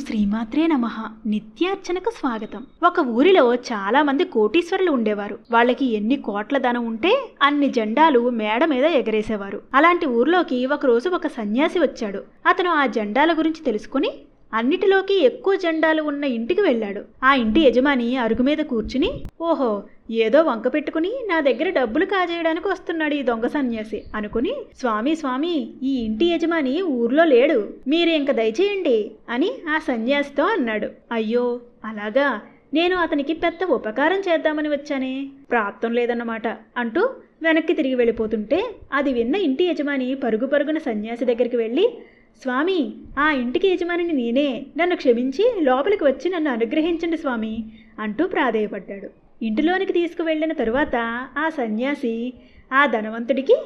శ్రీమాత్రే నమ. నిత్యార్చనకు స్వాగతం. ఒక ఊరిలో చాలా మంది కోటీశ్వరులు ఉండేవారు. వాళ్ళకి ఎన్ని కోట్ల ధనం ఉంటే అన్ని జెండాలు మేడ మీద ఎగరేసేవారు. అలాంటి ఊర్లోకి ఒకరోజు ఒక సన్యాసి వచ్చాడు. అతను ఆ జెండాల గురించి తెలుసుకుని అన్నిటిలోకి ఎక్కువ జెండాలు ఉన్న ఇంటికి వెళ్ళాడు. ఆ ఇంటి యజమాని అరుగు మీద కూర్చుని ఓహో ఏదో వంక పెట్టుకుని నా దగ్గర డబ్బులు కాజేయడానికి వస్తున్నాడు ఈ దొంగ సన్యాసి అనుకుని స్వామి స్వామి ఈ ఇంటి యజమాని ఊర్లో లేడు. మీరు ఇంక దయచేయండి అని ఆ సన్యాసితో అన్నాడు. అయ్యో అలాగా? నేను అతనికి పెద్ద ఉపకారం చేద్దామని వచ్చానే. ప్రాప్తం లేదన్నమాట అంటూ వెనక్కి తిరిగి వెళ్ళిపోతుంటే అది విన్న ఇంటి యజమాని పరుగు పరుగున సన్యాసి దగ్గరికి వెళ్ళి స్వామి ఆ ఇంటికి యజమానిని నేనే. నన్ను క్షమించి లోపలికి వచ్చి నన్ను అనుగ్రహించండి స్వామి అంటూ ప్రాధేయపడ్డాడు. ఇంటిలోనికి తీసుకువెళ్ళిన తరువాత ఆ సన్యాసి ఆ ధనవంతుడికి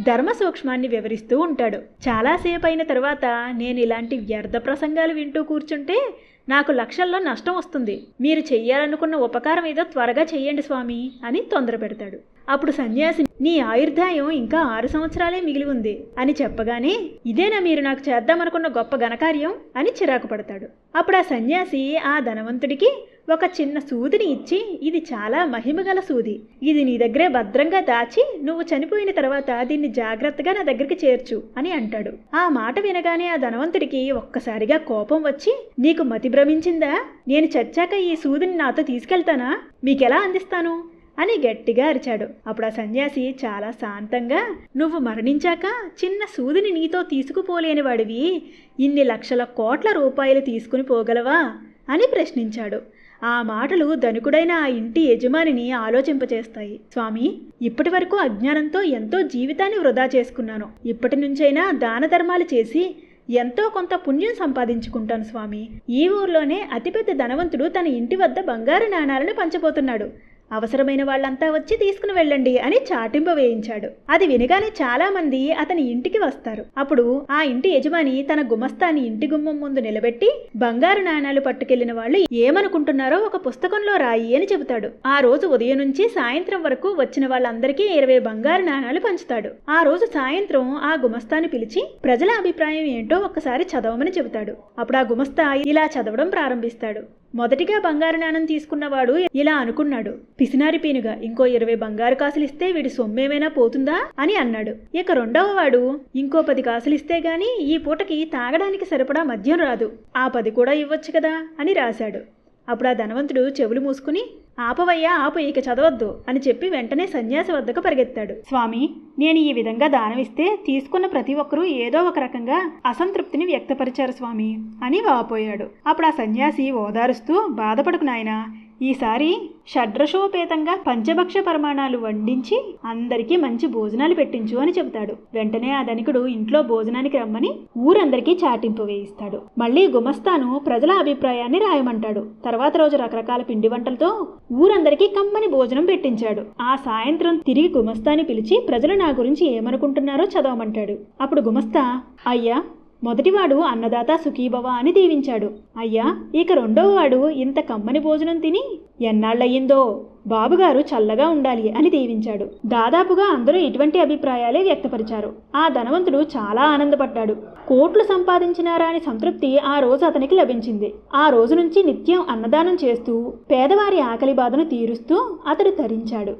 ధర్మ సూక్ష్మాన్ని వివరిస్తూ ఉంటాడు. చాలాసేపు అయిన తర్వాత నేను ఇలాంటి వ్యర్థ ప్రసంగాలు వింటూ కూర్చుంటే నాకు లక్షల్లో నష్టం వస్తుంది. మీరు చెయ్యాలనుకున్న ఉపకారం ఏదో త్వరగా చెయ్యండి స్వామి అని తొందర పెడతాడు. అప్పుడు సన్యాసి నీ ఆయుర్దాయం ఇంకా ఆరు సంవత్సరాలే మిగిలి ఉంది అని చెప్పగానే ఇదేనా మీరు నాకు చేద్దామనుకున్న గొప్ప ఘనకార్యం అని చిరాకు పడతాడు. అప్పుడు ఆ సన్యాసి ఆ ధనవంతుడికి ఒక చిన్న సూదిని ఇచ్చి ఇది చాలా మహిమగల సూది. ఇది నీ దగ్గరే భద్రంగా దాచి నువ్వు చనిపోయిన తర్వాత దీన్ని జాగ్రత్తగా నా దగ్గరికి చేర్చు అని అంటాడు. ఆ మాట వినగానే ఆ ధనవంతుడికి ఒక్కసారిగా కోపం వచ్చి నీకు మతి భ్రమించిందా? నేను చచ్చాక ఈ సూదిని నాతో తీసుకెళ్తానా? మీకెలా అందిస్తాను? అని గట్టిగా అరిచాడు. అప్పుడు ఆ సన్యాసి చాలా శాంతంగా నువ్వు మరణించాక చిన్న సూదిని నీతో తీసుకుపోలేని వాడివి. ఇన్ని లక్షల కోట్ల రూపాయలు తీసుకుని పోగలవా? అని ప్రశ్నించాడు. ఆ మాటలు ధనికుడైన ఆ ఇంటి యజమానిని ఆలోచింపచేస్తాయి. స్వామి ఇప్పటి వరకు అజ్ఞానంతో ఎంతో జీవితాన్ని వృధా చేసుకున్నాను. ఇప్పటి నుంచైనా దాన ధర్మాలు చేసి ఎంతో కొంత పుణ్యం సంపాదించుకుంటాను స్వామి. ఈ ఊర్లోనే అతిపెద్ద ధనవంతుడు తన ఇంటి వద్ద బంగారు నాణాలను పంచబోతున్నాడు. అవసరమైన వాళ్ళంతా వచ్చి తీసుకుని వెళ్ళండి అని చాటింప వేయించాడు. అది వినగానే చాలా మంది అతని ఇంటికి వస్తారు. అప్పుడు ఆ ఇంటి యజమాని తన గుమస్తాని ఇంటి గుమ్మం ముందు నిలబెట్టి బంగారు నాణాలు పట్టుకెళ్ళిన వాళ్ళు ఏమనుకుంటున్నారో ఒక పుస్తకంలో రాయి అని చెబుతాడు. ఆ రోజు ఉదయం నుంచి సాయంత్రం వరకు వచ్చిన వాళ్ళందరికీ ఇరవై బంగారు నాణాలు పంచుతాడు. ఆ రోజు సాయంత్రం ఆ గుమస్తాని పిలిచి ప్రజల అభిప్రాయం ఏంటో ఒక్కసారి చదవమని చెబుతాడు. అప్పుడు ఆ గుమస్తా ఇలా చదవడం ప్రారంభిస్తాడు. మొదటిగా బంగారు నాణం తీసుకున్నవాడు ఇలా అనుకున్నాడు. పిసినారి పీనుగా ఇంకో ఇరవై బంగారు కాసులిస్తే వీడి సొమ్మేమైనా పోతుందా? అని అన్నాడు. ఇక రెండవ వాడు ఇంకో పది కాసులిస్తే గాని ఈ పూటకి తాగడానికి సరిపడా మద్యం రాదు. ఆ పది కూడా ఇవ్వచ్చు కదా? అని రాశాడు. అప్పుడు ఆ ధనవంతుడు చెవులు మూసుకుని ఆపవయ్యా ఆపు ఇక చదవద్దు అని చెప్పి వెంటనే సన్యాసి వద్దకు పరిగెత్తాడు. స్వామి నేను ఈ విధంగా దానమిస్తే తీసుకున్న ప్రతి ఒక్కరూ ఏదో ఒక రకంగా అసంతృప్తిని వ్యక్తపరిచారు స్వామి అని వాపోయాడు. అప్పుడు ఆ సన్యాసి ఓదారుస్తూ బాధపడుకు నాయనా ఈసారి షడ్రశోపేతంగా పంచభక్ష పరిమాణాలు వండించి అందరికీ మంచి భోజనాలు పెట్టించు అని చెబుతాడు. వెంటనే ఆ ధనికుడు ఇంట్లో భోజనానికి రమ్మని ఊరందరికీ చాటింపు వేయిస్తాడు. మళ్ళీ గుమస్తాను ప్రజల అభిప్రాయాన్ని రాయమంటాడు. తర్వాత రోజు రకరకాల పిండి వంటలతో ఊరందరికీ కమ్మని భోజనం పెట్టించాడు. ఆ సాయంత్రం తిరిగి గుమస్తాని పిలిచి ప్రజలు నా గురించి ఏమనుకుంటున్నారో చదవమంటాడు. అప్పుడు గుమస్తా అయ్యా మొదటివాడు అన్నదాత సుఖీభవ అని దీవించాడు. అయ్యా ఇక రెండోవాడు ఇంత కమ్మని భోజనం తిని ఎన్నాళ్ళయ్యిందో? బాబుగారు చల్లగా ఉండాలి అని దీవించాడు. దాదాపుగా అందరూ ఇటువంటి అభిప్రాయాలే వ్యక్తపరిచారు. ఆ ధనవంతుడు చాలా ఆనందపడ్డాడు. కోట్లు సంపాదించినారా అని సంతృప్తి ఆ రోజు అతనికి లభించింది. ఆ రోజు నుంచి నిత్యం అన్నదానం చేస్తూ పేదవారి ఆకలి బాధను తీరుస్తూ అతడు తరించాడు.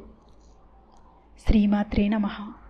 శ్రీమాత్రే నమః.